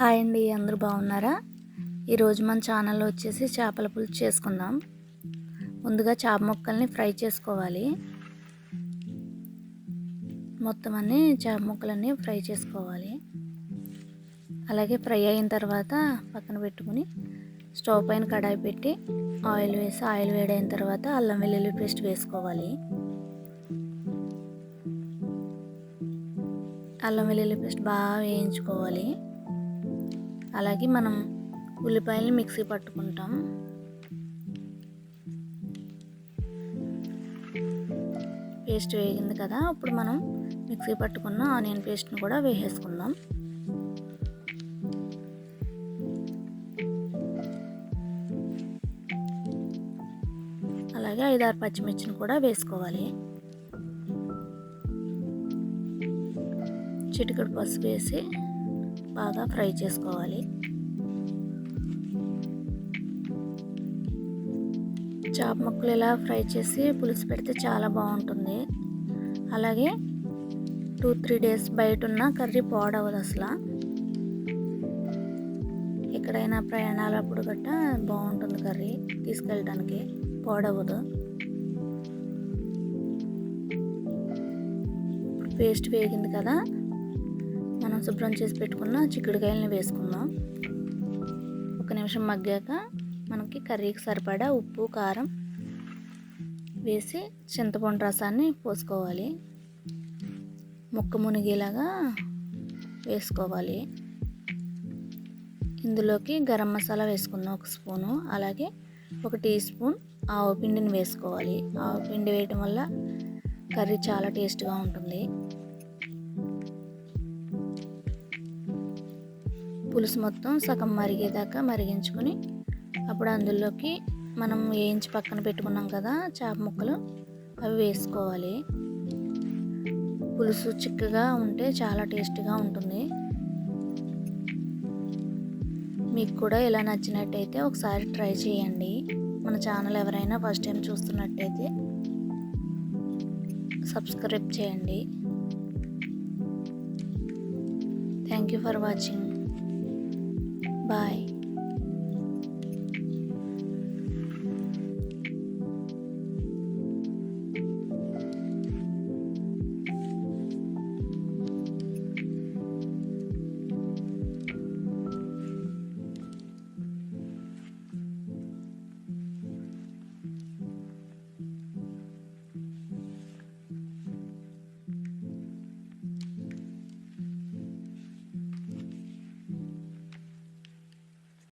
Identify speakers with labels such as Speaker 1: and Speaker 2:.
Speaker 1: Hi అండి అందరూ బాగున్నారా? ఈరోజు మన ఛానల్లో వచ్చేసి చేపల పులుసు చేసుకుందాం. ముందుగా చేప ముక్కల్ని ఫ్రై చేసుకోవాలి. మొత్తం అన్ని చేప ముక్కలన్నీ ఫ్రై చేసుకోవాలి. అలాగే ఫ్రై అయిన తర్వాత పక్కన పెట్టుకుని స్టవ్ పైన కడాయి పెట్టి ఆయిల్ వేసి ఆయిల్ వేడైన తర్వాత అల్లం వెల్లుల్లి పేస్ట్ వేసుకోవాలి. అల్లం వెల్లుల్లి పేస్ట్ బాగా వేయించుకోవాలి. అలాగే మనం ఉల్లిపాయలు మిక్సీ పట్టుకుంటాం. పేస్ట్ వేగింది కదా ఇప్పుడు మనం మిక్సీ పట్టుకున్న ఆనియన్ పేస్ట్ని కూడా వేసేసుకుందాం. అలాగే ఐదారు పచ్చిమిర్చిని కూడా వేసుకోవాలి. చిటికడు పసుపు వేసి బాగా ఫ్రై చేసుకోవాలి. చేప ముక్కలు ఇలా ఫ్రై చేసి పులుసు పెడితే చాలా బాగుంటుంది. అలాగే టూ త్రీ డేస్ బయట ఉన్న కర్రీ పాడవదు అసలు. ఎక్కడైనా ప్రయాణాలప్పుడు గట్ట బాగుంటుంది కర్రీ. తీసుకెళ్ళడానికి పాడవదు. పేస్ట్ వేగింది కదా మనం శుభ్రం చేసి పెట్టుకున్న చిక్కుడుకాయలని వేసుకుందాం. ఒక నిమిషం మగ్గాక మనకి కర్రీకి సరిపడా ఉప్పు కారం వేసి చింతపండు రసాన్ని పోసుకోవాలి. ముక్క మునిగేలాగా వేసుకోవాలి. ఇందులోకి గరం మసాలా వేసుకుందాం ఒక స్పూను. అలాగే ఒక టీ స్పూన్ ఆవు పిండిని వేసుకోవాలి. ఆవు పిండి వేయటం వల్ల కర్రీ చాలా టేస్ట్గా ఉంటుంది. పులుసు మొత్తం సగం మరిగేదాకా మరిగించుకొని అప్పుడు అందులోకి మనం వేయించి పక్కన పెట్టుకున్నాం కదా చేప ముక్కలు అవి వేసుకోవాలి. పులుసు చిక్కగా ఉంటే చాలా టేస్ట్గా ఉంటుంది. మీకు కూడా ఇలా నచ్చినట్టయితే ఒకసారి ట్రై చేయండి. మన ఛానల్ ఎవరైనా ఫస్ట్ టైం చూస్తున్నట్టయితే సబ్స్క్రైబ్ చేయండి. Thank you for watching. Bye.